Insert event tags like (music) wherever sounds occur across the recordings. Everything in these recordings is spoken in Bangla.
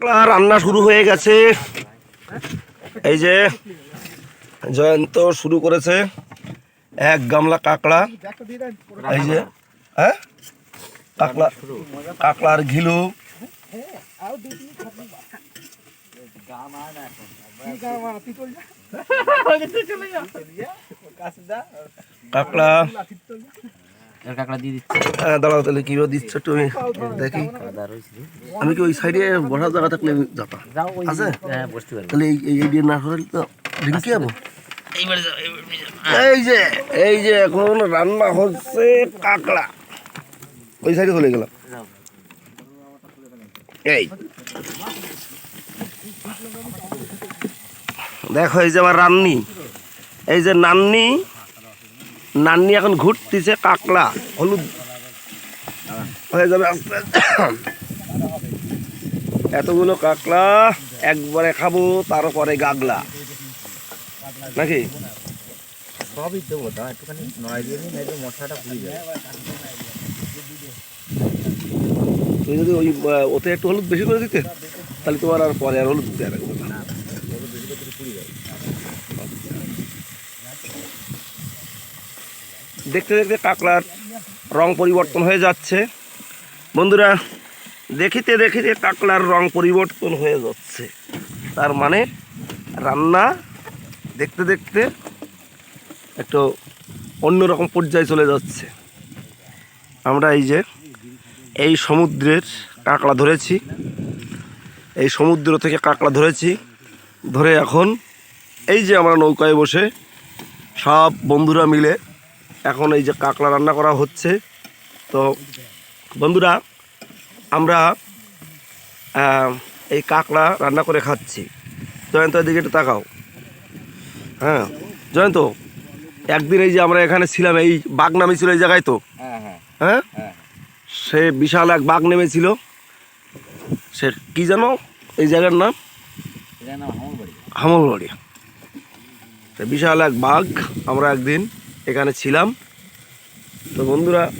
রান্না শুরু হয়ে গেছে। এই যে জয়ন্ত শুরু করেছে এক গামলা কাঁকড়া। এই যে হ্যাঁ? কাঁকড়া, কাঁকড়ার ঘিলু। কাঁকড়া কাঁকড়া দিয়ে দিচ্ছি। দাঁড়াও তাহলে কীভাবে দিচ্ছ একটু আমি দেখি। আমি কি ওই সাইডে বসার জায়গা থাকলে আমি যেতাম যাও ওই আছে? হ্যাঁ বসতে পারবে। তাহলে এই এই দিয়ে না সরালে তো ঢিঙ্কি যাব এইবারে যাও এইবারে যাও। এই যে এই যে এখন রান্না হচ্ছে কাঁকড়া। ওই সাইডে চলে গেলাম। এই। দেখো এই যে আমার রান্নি। এই যে নান্নি নান্নি এখন ঘুরতেছে কাকড়া হলুদ। হয়ে যাবে আস্তে। এতগুলো কাকড়া একবারে খাব তারপরে গাগলা। নাকি? সবই দেবো দাও একটুখানি নড়াই দিয়ে দিন মশলাটা পুড়ে যাবে। তুমি যদি ওই ওতে একটু হলুদ বেশি করে দিতে তাহলে তোমার আর পরে আর হলুদ দেওয়া লাগবে না দেখতে দেখতে কাঁকড়ার রং পরিবর্তন হয়ে যাচ্ছে। বন্ধুরা, দেখিতে দেখিতে কাঁকড়ার রং পরিবর্তন হয়ে যাচ্ছে। তার মানে রান্না দেখতে দেখতে একটু অন্যরকম পর্যায়ে চলে যাচ্ছে। আমরা এই যে, এই সমুদ্রের কাঁকড়া ধরেছি। এই সমুদ্র থেকে কাঁকড়া ধরেছি। ধরে এখন এই যে আমরা নৌকায় বসে সব বন্ধুরা মিলে এখন এই যে কাঁকড়া রান্না করা হচ্ছে। তো বন্ধুরা আমরা এই কাঁকড়া রান্না করে খাচ্ছি। জয়ন্ত দিকে একটু তাকাও। হ্যাঁ জয়ন্ত একদিন এই যে আমরা এখানে ছিলাম এই বাঘ নামি ছিল এই জায়গায় তো? হ্যাঁ হ্যাঁ। হ্যাঁ? হ্যাঁ। সে বিশাল এক বাঘ নেমেছিল। সে কি জানো? এই জায়গার নাম? এটা নাম আমার বাড়ি হামলবাড়ি। সে বিশাল এক বাঘ আমরা একদিন এখানে ছিলাম। তো বন্ধুরা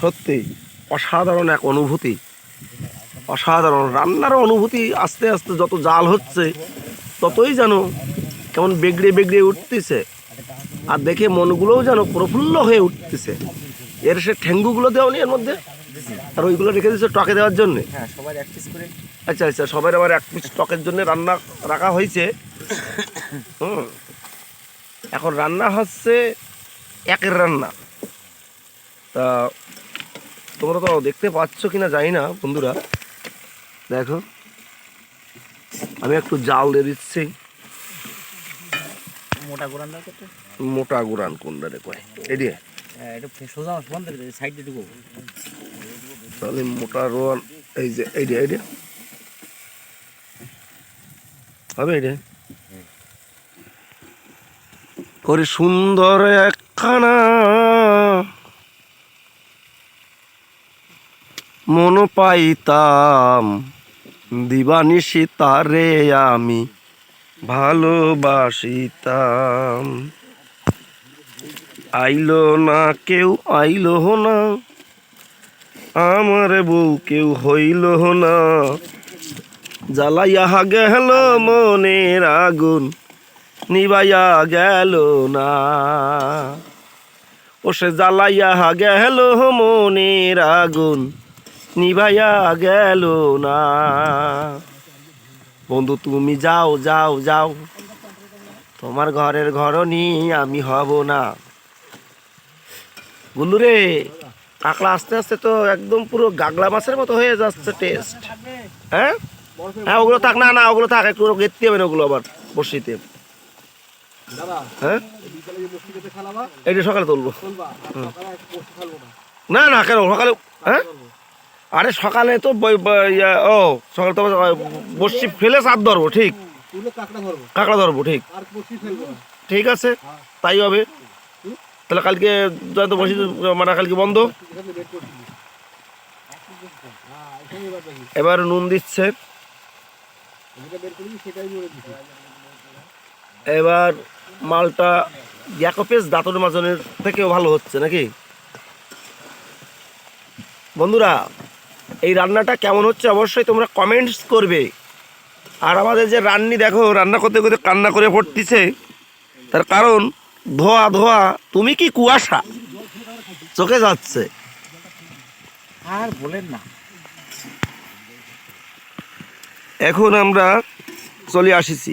সত্যি অসাধারণ এক অনুভূতি। অসাধারণ। রান্নার অনুভূতি আস্তে আস্তে যত জাল হচ্ছে ততই যেন কেমন বেগড়ে বেগড়ে উঠতেছে। আর দেখে মনগুলোও যেন প্রফুল্ল হয়ে উঠতেছে। এর সে ঠেঙ্গুগুলো দেওয়া এর মধ্যে? আর ওইগুলো রেখে দিচ্ছে টকে দেওয়ার জন্যে? হ্যাঁ আচ্ছা আচ্ছা সবাই আবার এক পিস টকের জন্য রান্না রাখা হয়েছে। (laughs) হুম। এখন রান্না হচ্ছে একের রান্না। তা তোমরা তো দেখতে পাচ্ছ কি না জানি না বন্ধুরা। দেখো আমি একটু জাল দিয়ে দিচ্ছি। মোটা করতে মোটা গুড়ান কোনটা কয় এদিকে হ্যাঁ তাহলে মোটা রোয়ান এই যে এইটা এইটা হবে এইটা করে সুন্দর একখানা মন পাইতাম দিবানিশি তারে আমি ভালোবাসিতাম। আইলো না কেউ, আইলো না। আমার বউ কেউ হইল না। জ্বালাইয়া গেল মনের আগুন, নিবাইয়া গেল না। ও সে জ্বালাইয়া গেল মনের আগুন। নিভাইয়া গেল না। বন্ধু তুমি যাও যাও যাও। তোমার ঘরের ঘরনি আমি হব না। গুল্লু রে কাঁকড়া আস্তে আস্তে তো একদম পুরো গাগলা মাছের মতো হয়ে যাচ্ছে টেস্ট হ্যাঁ? হ্যাঁ ওগুলো থাক না না ওগুলো থাক একটু গেতে হবে না ওগুলো আবার বসিতে। হ্যাঁ? এটা সকালে তুলবো। না। না কেন সকালে হ্যাঁ? আরে সকালে তো ও সকালে তো বসি ফেলে চাপ ধরবো ঠিক। কাঁকড়া ধরবো। ঠিক। ঠিক আছে তাই হবে। তাহলে কালকে যত বসি মানে কালকে বন্ধ। এবার নুন দিচ্ছে। এবার মালটা গ্যাকোপেস দাঁতর মাজনের থেকেও ভালো হচ্ছে নাকি? বন্ধুরা এই রান্নাটা কেমন হচ্ছে অবশ্যই তোমরা কমেন্টস করবে। আর আমাদের যে রান্নি দেখো রান্না করতে করতে কান্না করে পড়তিছে। তার কারণ ধোয়া ধোয়া তুমি কি কুয়াশা? চোখে যাচ্ছে। আর বলেন না। এখন আমরা চলে আসিছি।